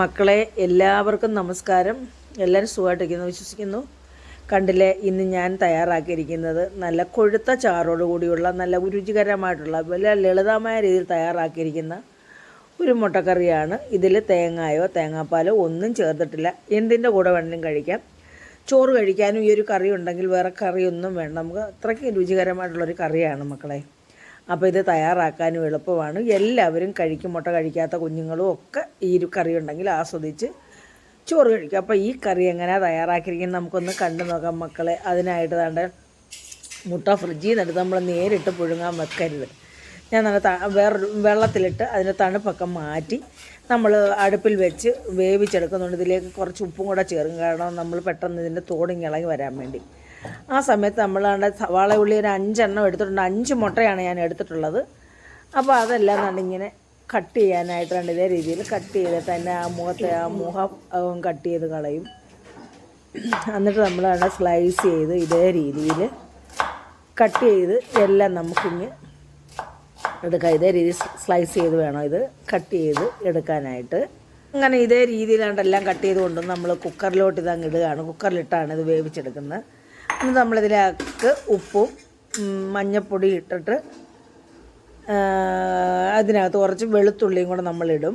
മക്കളെ എല്ലാവർക്കും നമസ്കാരം. എല്ലാവരും സുഖമായിട്ടിരിക്കുന്നു വിശ്വസിക്കുന്നു. കണ്ടില്ലേ ഇന്ന് ഞാൻ തയ്യാറാക്കിയിരിക്കുന്നത് നല്ല കൊഴുത്ത ചാറോട് കൂടിയുള്ള നല്ല രുചികരമായിട്ടുള്ള വലിയ ലളിതമായ രീതിയിൽ തയ്യാറാക്കിയിരിക്കുന്ന ഒരു മുട്ടക്കറിയാണ്. ഇതിൽ തേങ്ങായോ തേങ്ങാപ്പാലോ ഒന്നും ചേർത്തിട്ടില്ല. എന്തിന്റെ കൂടെ വേണമെങ്കിലും കഴിക്കാം. ചോറ് കഴിക്കാനും ഈ ഒരു കറി ഉണ്ടെങ്കിൽ വേറെ കറിയൊന്നും വേണ്ട. നമുക്ക് അത്രയ്ക്ക് രുചികരമായിട്ടുള്ളൊരു കറിയാണ് മക്കളെ. അപ്പോൾ ഇത് തയ്യാറാക്കാനും എളുപ്പമാണ്. എല്ലാവരും കഴിക്കും മുട്ട കഴിക്കാത്ത കുഞ്ഞുങ്ങളും ഒക്കെ ഈ ഒരു കറി ഉണ്ടെങ്കിൽ ആസ്വദിച്ച് ചോറ് കഴിക്കും. അപ്പോൾ ഈ കറി എങ്ങനെയാണ് തയ്യാറാക്കിയിരിക്കുന്നത് നമുക്കൊന്ന് കണ്ടു നോക്കാം മക്കളെ. അതിനായിട്ട് താണ്ട് മുട്ട ഫ്രിഡ്ജിൽ നിന്ന് എടുത്ത് നമ്മൾ നേരിട്ട് പുഴുങ്ങാൻ വെക്കരുത്. ഞാൻ നല്ല ത വേറൊരു വെള്ളത്തിലിട്ട് അതിന്റെ തണുപ്പൊക്കെ മാറ്റി നമ്മൾ അടുപ്പിൽ വെച്ച് വേവിച്ചെടുക്കുന്നുണ്ട്. ഇതിലേക്ക് കുറച്ച് ഉപ്പും കൂടെ ചേർക്കും. കാരണം നമ്മൾ പെട്ടെന്ന് ഇതിന്റെ തോടിങ്ങിളങ്ങി വരാൻ വേണ്ടി. ആ സമയത്ത് നമ്മളാണ്ട് സവാള ഉള്ളി ഒരു അഞ്ചെണ്ണം എടുത്തിട്ടുണ്ട്. അഞ്ച് മുട്ടയാണ് ഞാൻ എടുത്തിട്ടുള്ളത്. അപ്പോൾ അതെല്ലാം കണ്ടിങ്ങനെ കട്ട് ചെയ്യാനായിട്ട് ഇതേ രീതിയിൽ കട്ട് ചെയ്തിട്ട് തന്നെ ആ മുഖത്തെ ആ മുഖം കട്ട് ചെയ്ത് കളയും. എന്നിട്ട് നമ്മളാണ് സ്ലൈസ് ചെയ്ത് ഇതേ രീതിയിൽ കട്ട് ചെയ്ത് എല്ലാം നമുക്കിങ്ങ് എടുക്കാം. ഇതേ രീതിയിൽ സ്ലൈസ് ചെയ്ത് വേണം ഇത് കട്ട് ചെയ്ത് എടുക്കാനായിട്ട്. അങ്ങനെ ഇതേ രീതിയിലാണ്ടെല്ലാം കട്ട് ചെയ്ത് കൊണ്ടുവന്ന് നമ്മൾ കുക്കറിലോട്ട് ഇതങ്ങ് ഇടുകയാണ്. കുക്കറിലിട്ടാണ് ഇത് വേവിച്ചെടുക്കുന്നത്. എന്നിട്ട് നമ്മളിതിലേക്ക് ഉപ്പും മഞ്ഞപ്പൊടി ഇട്ടിട്ട് അതിനകത്ത് കുറച്ച് വെളുത്തുള്ളിയും കൂടെ നമ്മളിടും.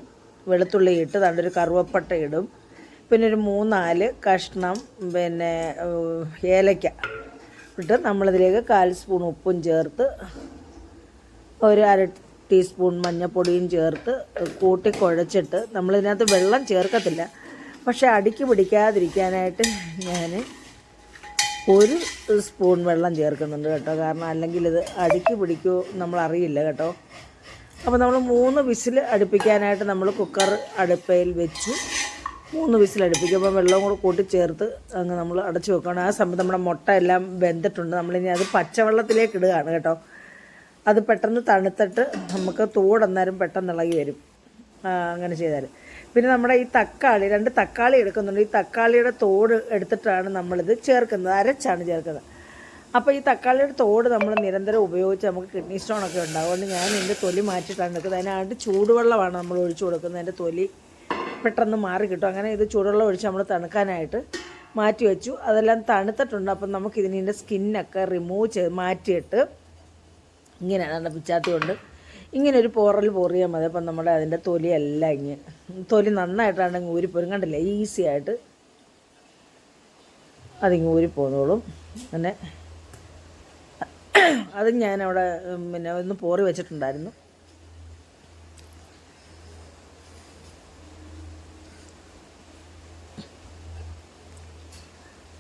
വെളുത്തുള്ളി ഇട്ട് നല്ലൊരു കറുവപ്പട്ട ഇടും. പിന്നെ ഒരു മൂന്നാൽ കഷ്ണം പിന്നെ ഏലയ്ക്ക ഇട്ട് നമ്മളിതിലേക്ക് കാൽ സ്പൂൺ ഉപ്പും ചേർത്ത് ഒരു അര ടീസ്പൂൺ മഞ്ഞൾപ്പൊടിയും ചേർത്ത് കൂട്ടി കുഴച്ചിട്ട് നമ്മളിതിനകത്ത് വെള്ളം ചേർക്കത്തില്ല. പക്ഷേ അടുക്കി പിടിക്കാതിരിക്കാനായിട്ട് ഞാൻ ഒരു സ്പൂൺ വെള്ളം ചേർക്കുന്നുണ്ട് കേട്ടോ. കാരണം അല്ലെങ്കിൽ ഇത് അടിക്ക് പിടിക്കുമോ നമ്മളറിയില്ല കേട്ടോ. അപ്പോൾ നമ്മൾ മൂന്ന് വിസിൽ അടുപ്പിക്കാനായിട്ട് നമ്മൾ കുക്കർ അടുപ്പയിൽ വെച്ച്. മൂന്ന് വിസിൽ അടുപ്പിക്കും. അപ്പോൾ വെള്ളവും കൂടെ കൂട്ടി ചേർത്ത് അങ്ങ് നമ്മൾ അടച്ചു വെക്കണം. ആ സമയത്ത് നമ്മുടെ മുട്ട എല്ലാം വെന്തിട്ടുണ്ട്. നമ്മളിനി അത് പച്ചവെള്ളത്തിലേക്ക് ഇടുകയാണ് കേട്ടോ. അത് പെട്ടെന്ന് തണുത്തിട്ട് നമുക്ക് തോടന്നേരം പെട്ടെന്ന് ഇളകി വരും. അങ്ങനെ ചെയ്താൽ പിന്നെ നമ്മുടെ ഈ തക്കാളി രണ്ട് തക്കാളി എടുക്കുന്നുണ്ട്. ഈ തക്കാളിയുടെ തോട് എടുത്തിട്ടാണ് നമ്മളിത് ചേർക്കുന്നത്. അരച്ചാണ് ചേർക്കുന്നത്. അപ്പോൾ ഈ തക്കാളിയുടെ തോട് നമ്മൾ നിരന്തരം ഉപയോഗിച്ച് നമുക്ക് കിഡ്നി ഉണ്ടാകും അതുകൊണ്ട് ഞാൻ എന്റെ തൊലി മാറ്റിയിട്ടാണ് എടുക്കുന്നത്. അതിനായിട്ട് ചൂടുവെള്ളമാണ് നമ്മൾ ഒഴിച്ചു കൊടുക്കുന്നത്. എന്റെ തൊലി പെട്ടെന്ന് മാറി കിട്ടും. അങ്ങനെ ഇത് ചൂടുവെള്ളം ഒഴിച്ച് നമ്മൾ തണുക്കാനായിട്ട് മാറ്റി വെച്ചു. അതെല്ലാം തണുത്തിട്ടുണ്ട്. അപ്പം നമുക്ക് ഇതിന്റെ സ്കിന്നൊക്കെ റിമൂവ് ചെയ്ത് മാറ്റിയിട്ട് ഇങ്ങനെയാണ് പിച്ചാത്തി കൊണ്ട് ഇങ്ങനെ ഒരു പോറൽ പോറിയാൽ മതി. അപ്പം നമ്മുടെ അതിന്റെ തൊലിയെല്ലാം ഇങ്ങ് തൊലി നന്നായിട്ടാണ് ഊരിപ്പോരും. കണ്ടില്ലേ? ഈസി ആയിട്ട് അതിങ്ങ് ഊരിപ്പോന്നോളും. അങ്ങനെ അത് ഞാനവിടെ പിന്നെ ഒന്ന് പോറി വെച്ചിട്ടുണ്ടായിരുന്നു.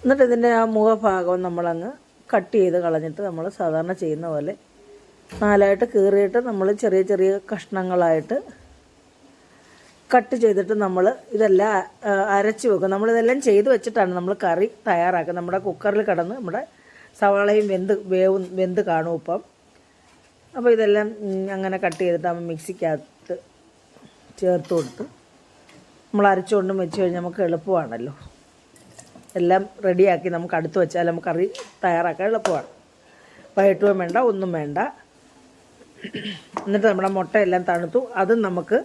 എന്നിട്ട് ഇതിന്റെ ആ മുഖഭാഗം നമ്മളങ്ങ് കട്ട് ചെയ്ത് കളഞ്ഞിട്ട് നമ്മൾ സാധാരണ ചെയ്യുന്ന പോലെ നാലായിട്ട് കീറിയിട്ട് നമ്മൾ ചെറിയ ചെറിയ കഷ്ണങ്ങളായിട്ട് കട്ട് ചെയ്തിട്ട് നമ്മൾ ഇതെല്ലാം അരച്ചു വെക്കും. നമ്മളിതെല്ലാം ചെയ്ത് വെച്ചിട്ടാണ് നമ്മൾ കറി തയ്യാറാക്കുക നമ്മുടെ കുക്കറിൽ കിടന്ന് നമ്മുടെ സവാളയും വെന്ത് വേവും വെന്ത് കാണും ഇപ്പം. അപ്പോൾ ഇതെല്ലാം അങ്ങനെ കട്ട് ചെയ്തിട്ട് നമ്മൾ മിക്സിക്കകത്ത് ചേർത്ത് കൊടുത്ത് നമ്മൾ അരച്ചുകൊണ്ടും വെച്ച് കഴിഞ്ഞാൽ നമുക്ക് എളുപ്പമാണല്ലോ. എല്ലാം റെഡിയാക്കി നമുക്ക് അടുത്ത് വെച്ചാൽ നമുക്ക് കറി തയ്യാറാക്കാൻ എളുപ്പമാണ്. വൈകിട്ടും വേണ്ട ഒന്നും വേണ്ട. എന്നിട്ട് നമ്മുടെ മുട്ടയെല്ലാം തണുത്തു. അതും നമുക്ക്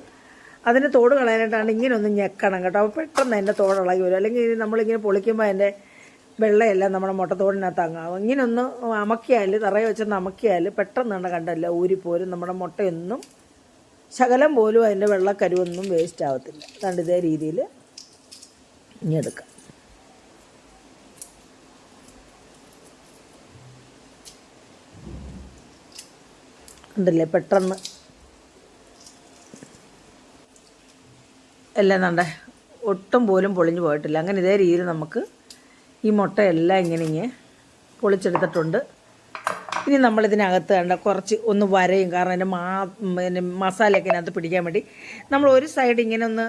അതിന്റെ തോട് കളയാനായിട്ടാണ് ഇങ്ങനെ ഒന്ന് ഞെക്കണം കേട്ടോ. അപ്പോൾ പെട്ടെന്ന് അതിന്റെ തോട് ഇളകി വരും. അല്ലെങ്കിൽ നമ്മളിങ്ങനെ പൊളിക്കുമ്പോൾ അതിന്റെ വെള്ളയെല്ലാം നമ്മുടെ മുട്ടത്തോടിനകത്ത് അങ്ങാവും ഇങ്ങനെ ഒന്ന് അമക്കിയാൽ തറയെ വെച്ചൊന്ന് അമക്കിയാൽ പെട്ടെന്ന് തന്നെ കണ്ടല്ല ഊരിപ്പോരും. നമ്മുടെ മുട്ടയൊന്നും ശകലം പോലും അതിന്റെ വെള്ളക്കരുവൊന്നും വേസ്റ്റ് ആവത്തില്ല. കണ്ട് ഇതേ രീതിയിൽ ഇനി എടുക്കാം. ഉണ്ടല്ലേ? പെട്ടെന്ന്. എല്ലാം നല്ല ഒട്ടും പോലും പൊളിഞ്ഞു പോയിട്ടില്ല. അങ്ങനെ ഇതേ രീതിയിൽ നമുക്ക് ഈ മുട്ടയെല്ലാം ഇങ്ങനെ ഇങ്ങനെ പൊളിച്ചെടുത്തിട്ടുണ്ട്. ഇനി നമ്മളിതിനകത്ത് കണ്ട കുറച്ച് ഒന്ന് വരയും. കാരണം അതിന്റെ മാ പിന്നെ മസാലയൊക്കെ ഇതിനകത്ത് പിടിക്കാൻ വേണ്ടി നമ്മൾ ഒരു സൈഡ് ഇങ്ങനെ ഒന്ന്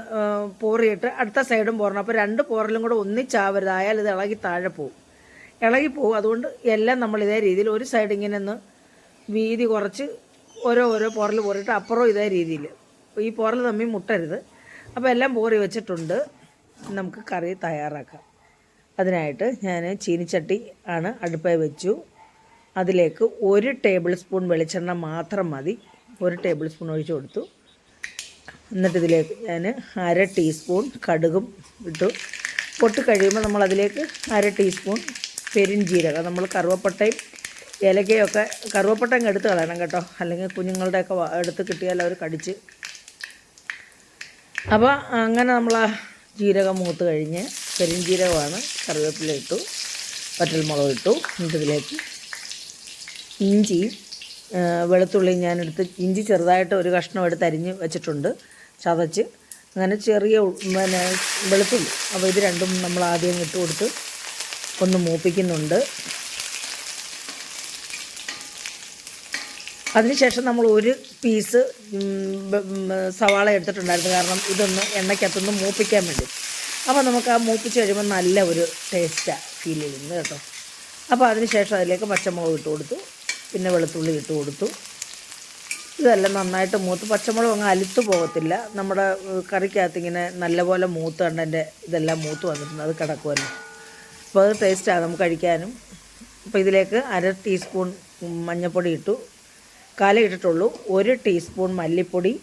പോറിയിട്ട് അടുത്ത സൈഡും പോറണം അപ്പോൾ രണ്ട് പോറലും കൂടെ ഒന്നിച്ചാവരുത്. ആയാൽ ഇത് ഇളകി താഴെ പോവും. ഇളകി പോവും. അതുകൊണ്ട് എല്ലാം നമ്മൾ ഇതേ രീതിയിൽ ഒരു സൈഡ് ഇങ്ങനെ ഒന്ന് വീതി കുറച്ച് ഓരോ ഓരോ പോറൽ പോറിയിട്ട് അപ്പുറം ഇതേ രീതിയിൽ ഈ പോറൽ തമ്മിൽ മുട്ടരുത്. അപ്പോൾ എല്ലാം പോറി വെച്ചിട്ടുണ്ട്. നമുക്ക് കറി തയ്യാറാക്കാം. അതിനായിട്ട് ഞാൻ ചീനിച്ചട്ടി ആണ് അടുപ്പേ വെച്ചു. അതിലേക്ക് ഒരു ടേബിൾ സ്പൂൺ വെളിച്ചെണ്ണ മാത്രം മതി. ഒരു ടേബിൾ സ്പൂൺ ഒഴിച്ചു കൊടുത്തു. എന്നിട്ട് ഇതിലേക്ക് ഞാൻ അര ടീസ്പൂൺ കടുകും ഇട്ടു. പൊട്ട് കഴിയുമ്പോൾ നമ്മൾ അതിലേക്ക് അര ടീസ്പൂൺ പെരിഞ്ജീരകം നമ്മൾ കറുവപ്പട്ടയും ഏലക്കയൊക്കെ കറുവപ്പട്ട അങ്ങ് എടുത്ത് കളയണം കേട്ടോ. അല്ലെങ്കിൽ കുഞ്ഞുങ്ങളുടെയൊക്കെ എടുത്ത് കിട്ടിയാൽ അവർ കടിച്ച്. അപ്പോൾ അങ്ങനെ നമ്മൾ ആ ജീരകം മൂത്ത് കഴിഞ്ഞ് പെരിഞ്ചീരകമാണ് കറിവേപ്പില ഇട്ടു പറ്റൽമുളക് ഇട്ടു എന്നിട്ട് ഇതിലേക്ക് വെളുത്തുള്ളി ഞാനെടുത്ത് ഇഞ്ചി ചെറുതായിട്ട് ഒരു കഷ്ണം എടുത്ത് അരിഞ്ഞ് വെച്ചിട്ടുണ്ട്. ചതച്ച് അങ്ങനെ ചെറിയ പിന്നെ വെളുത്തുള്ളി. അപ്പോൾ ഇത് രണ്ടും നമ്മൾ ആദ്യം ഇട്ട് കൊടുത്ത് ഒന്ന് മൂപ്പിക്കുന്നുണ്ട്. അതിനുശേഷം നമ്മൾ ഒരു പീസ് സവാള എടുത്തിട്ടുണ്ടായിരുന്നു. കാരണം ഇതൊന്ന് എണ്ണയ്ക്കകത്തൊന്ന് മൂപ്പിക്കാൻ വേണ്ടി. അപ്പോൾ നമുക്ക് ആ മൂപ്പിച്ച് കഴിയുമ്പോൾ നല്ല ഒരു ടേസ്റ്റാണ് ഫീൽ ചെയ്യുന്നത് കേട്ടോ. അപ്പോൾ അതിനുശേഷം അതിലേക്ക് പച്ചമുളക് ഇട്ട് കൊടുത്തു. പിന്നെ വെളുത്തുള്ളി ഇട്ട് കൊടുത്തു. ഇതെല്ലാം നന്നായിട്ട് മൂത്ത്. പച്ചമുളക് അങ്ങ് അലുത്ത് പോകത്തില്ല. നമ്മുടെ കറിക്കകത്ത് ഇങ്ങനെ നല്ലപോലെ മൂത്ത് കണ്ടതിന്റെ ഇതെല്ലാം മൂത്ത് വന്നിട്ടുണ്ട്. അത് കിടക്കുമല്ലോ. അപ്പോൾ അത് ടേസ്റ്റാണ് നമുക്ക് കഴിക്കാനും. അപ്പോൾ ഇതിലേക്ക് അര ടീസ്പൂൺ മഞ്ഞൾപ്പൊടി ഇട്ടു. കാലം ഇട്ടിട്ടുള്ളൂ. ഒരു ടീസ്പൂൺ മല്ലിപ്പൊടി.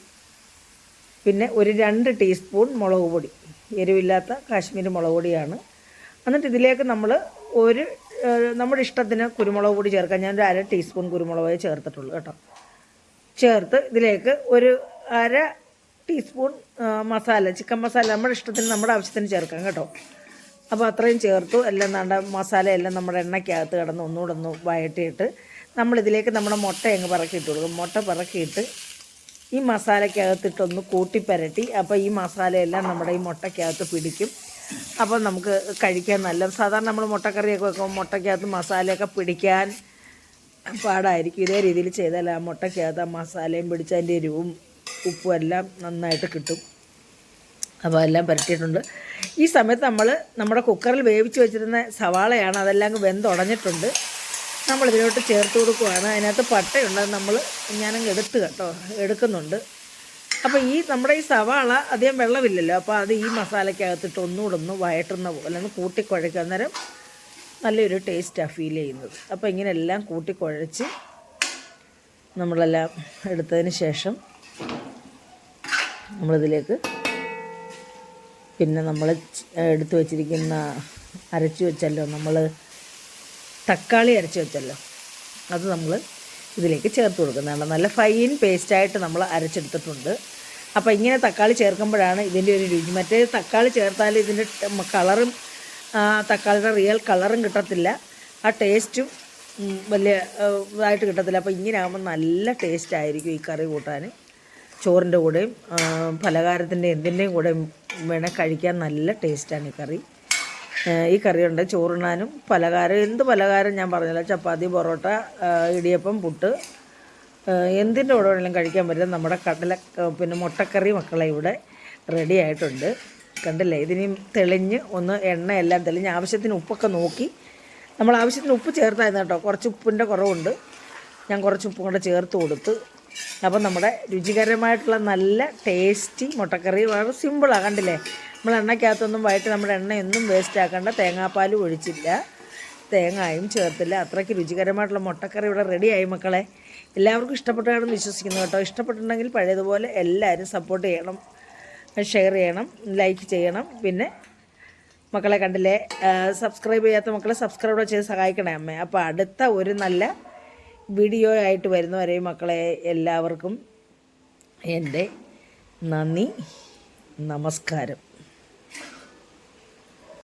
പിന്നെ ഒരു രണ്ട് ടീസ്പൂൺ മുളക് പൊടി. എരിവില്ലാത്ത കാശ്മീരി മുളക് പൊടിയാണ്. എന്നിട്ട് ഇതിലേക്ക് നമ്മൾ ഒരു നമ്മുടെ ഇഷ്ടത്തിന് കുരുമുളക് പൊടി ചേർക്കാം. ഞാനൊരു അര ടീസ്പൂൺ കുരുമുളക് ചേർത്തിട്ടുള്ളൂ കേട്ടോ. ചേർത്ത് ഇതിലേക്ക് ഒരു അര ടീസ്പൂൺ മസാല ചിക്കൻ മസാല നമ്മുടെ ഇഷ്ടത്തിന് നമ്മുടെ ആവശ്യത്തിന് ചേർക്കാം കേട്ടോ. അപ്പോൾ അത്രയും ചേർത്തു. എല്ലാം നമ്മുടെ മസാല എല്ലാം നമ്മുടെ എണ്ണയ്ക്കകത്ത് കിടന്ന് ഒന്നുകൂടെ ഒന്ന് വഴറ്റിയിട്ട് നമ്മളിതിലേക്ക് നമ്മുടെ മുട്ട അങ്ങ് പറക്കിയിട്ട് കൊടുക്കും മുട്ട പറക്കിയിട്ട് ഈ മസാലയ്ക്കകത്തിട്ടൊന്ന് കൂട്ടിപ്പരട്ടി. അപ്പോൾ ഈ മസാലയെല്ലാം നമ്മുടെ ഈ മുട്ടയ്ക്കകത്ത് പിടിക്കും. അപ്പോൾ നമുക്ക് കഴിക്കാൻ നല്ല സാധാരണ നമ്മൾ മുട്ടക്കറിയൊക്കെ വെക്കുമ്പോൾ മുട്ടയ്ക്കകത്ത് മസാലയൊക്കെ പിടിക്കാൻ പാടായിരിക്കും. ഇതേ രീതിയിൽ ചെയ്താൽ ആ മുട്ടയ്ക്കകത്ത് ആ മസാലയും പിടിച്ച് അതിന്റെ എരിവും ഉപ്പും എല്ലാം നന്നായിട്ട് കിട്ടും. അപ്പോൾ എല്ലാം പുരട്ടിയിട്ടുണ്ട്. ഈ സമയത്ത് നമ്മൾ നമ്മുടെ കുക്കറിൽ വേവിച്ച് വെച്ചിരുന്ന സവാളയാണ് അതെല്ലാം വെന്തുടഞ്ഞിട്ടുണ്ട്. നമ്മൾ ഇതിലോട്ട് ചേർത്ത് കൊടുക്കുവാണ്. അതിനകത്ത് പട്ടയുണ്ട് നമ്മൾ ഞാനങ്ങ് എടുത്ത് കേട്ടോ എടുക്കുന്നുണ്ട്. അപ്പോൾ ഈ നമ്മുടെ ഈ സവാള അധികം വെള്ളമില്ലല്ലോ അപ്പോൾ അത് ഈ മസാലയ്ക്കകത്തിട്ട് ഒന്നുകൂടെ ഒന്ന് വയറ്റുന്ന പോലെ ഒന്ന് കൂട്ടിക്കുഴയ്ക്കുക അന്നേരം നല്ലൊരു ടേസ്റ്റാണ് ഫീൽ ചെയ്യുന്നത്. അപ്പോൾ ഇങ്ങനെ എല്ലാം കൂട്ടിക്കുഴച്ച് നമ്മളെല്ലാം എടുത്തതിന് ശേഷം നമ്മളിതിലേക്ക് പിന്നെ നമ്മൾ എടുത്തു വച്ചിരിക്കുന്ന അരച്ചു വെച്ചല്ലോ നമ്മൾ തക്കാളി അരച്ച് വെച്ചല്ലോ. അത് നമ്മൾ ഇതിലേക്ക് ചേർത്ത് കൊടുക്കുന്നതാണ് നല്ല ഫൈൻ പേസ്റ്റായിട്ട് നമ്മൾ അരച്ചെടുത്തിട്ടുണ്ട്. അപ്പോൾ ഇങ്ങനെ തക്കാളി ചേർക്കുമ്പോഴാണ് ഇതിന്റെ ഒരു രുചി. മറ്റേ തക്കാളി ചേർത്താൽ ഇതിന്റെ കളറും തക്കാളിയുടെ റിയൽ കളറും കിട്ടത്തില്ല. ആ ടേസ്റ്റും വലിയ ഇതായിട്ട് കിട്ടത്തില്ല. അപ്പോൾ ഇങ്ങനെ ആകുമ്പോൾ നല്ല ടേസ്റ്റ് ആയിരിക്കും ഈ കറി കൂട്ടാൻ ചോറിന്റെ കൂടെയും പലഹാരത്തിന്റെ എന്തിന്റെയും കൂടെയും വേണേൽ കഴിക്കാൻ നല്ല ടേസ്റ്റാണ് ഈ കറി. ഈ കറിയുണ്ട്. ചോറിണാനും പലഹാരം. എന്ത് പലഹാരം ഞാൻ പറഞ്ഞില്ല? ചപ്പാത്തി പൊറോട്ട ഇടിയപ്പം പുട്ട്. എന്തിന്റെ കൂടെ വേണമെങ്കിലും കഴിക്കാൻ പറ്റും. നമ്മുടെ കടല പിന്നെ മുട്ടക്കറി മക്കളെ ഇവിടെ റെഡി ആയിട്ടുണ്ട്. കണ്ടില്ലേ? ഇതിനി തെളിഞ്ഞ് ഒന്ന് എണ്ണ എണ്ണയെല്ലാം തെളിഞ്ഞ് ആവശ്യത്തിന് ഉപ്പൊക്കെ നോക്കി. നമ്മൾ ആവശ്യത്തിന് ഉപ്പ് ചേർത്തായിരുന്നു കേട്ടോ. കുറച്ച് ഉപ്പിന്റെ കുറവുണ്ട്. ഞാൻ കുറച്ച് ഉപ്പും കൂടെ ചേർത്ത് കൊടുത്ത് അപ്പം നമ്മുടെ രുചികരമായിട്ടുള്ള നല്ല ടേസ്റ്റി മുട്ടക്കറി വളരെ സിമ്പിളാണ് കണ്ടില്ലേ? നമ്മൾ എണ്ണയ്ക്കകത്തൊന്നും വയറ്റ് നമ്മുടെ എണ്ണ എണ്ണയൊന്നും വേസ്റ്റ് ആക്കേണ്ട. തേങ്ങാപ്പാലും ഒഴിച്ചില്ല. തേങ്ങായും ചേർത്തില്ല. അത്രയ്ക്ക് രുചികരമായിട്ടുള്ള മുട്ടക്കറി ഇവിടെ റെഡിയായി മക്കളെ. എല്ലാവർക്കും ഇഷ്ടപ്പെട്ടാണെന്ന് വിശ്വസിക്കുന്നു കേട്ടോ. ഇഷ്ടപ്പെട്ടിട്ടുണ്ടെങ്കിൽ പഴയതുപോലെ എല്ലാവരും സപ്പോർട്ട് ചെയ്യണം. ഷെയർ ചെയ്യണം. ലൈക്ക് ചെയ്യണം. പിന്നെ മക്കളെ കണ്ടില്ലേ സബ്സ്ക്രൈബ് ചെയ്യാത്ത മക്കളെ സബ്സ്ക്രൈബ് ചെയ്ത് സഹായിക്കണേ അമ്മേ. അപ്പോൾ അടുത്ത ഒരു നല്ല വീഡിയോ ആയിട്ട് വരുന്നവരെ മക്കളെ എല്ലാവർക്കും എന്റെ നന്ദി നമസ്കാരം.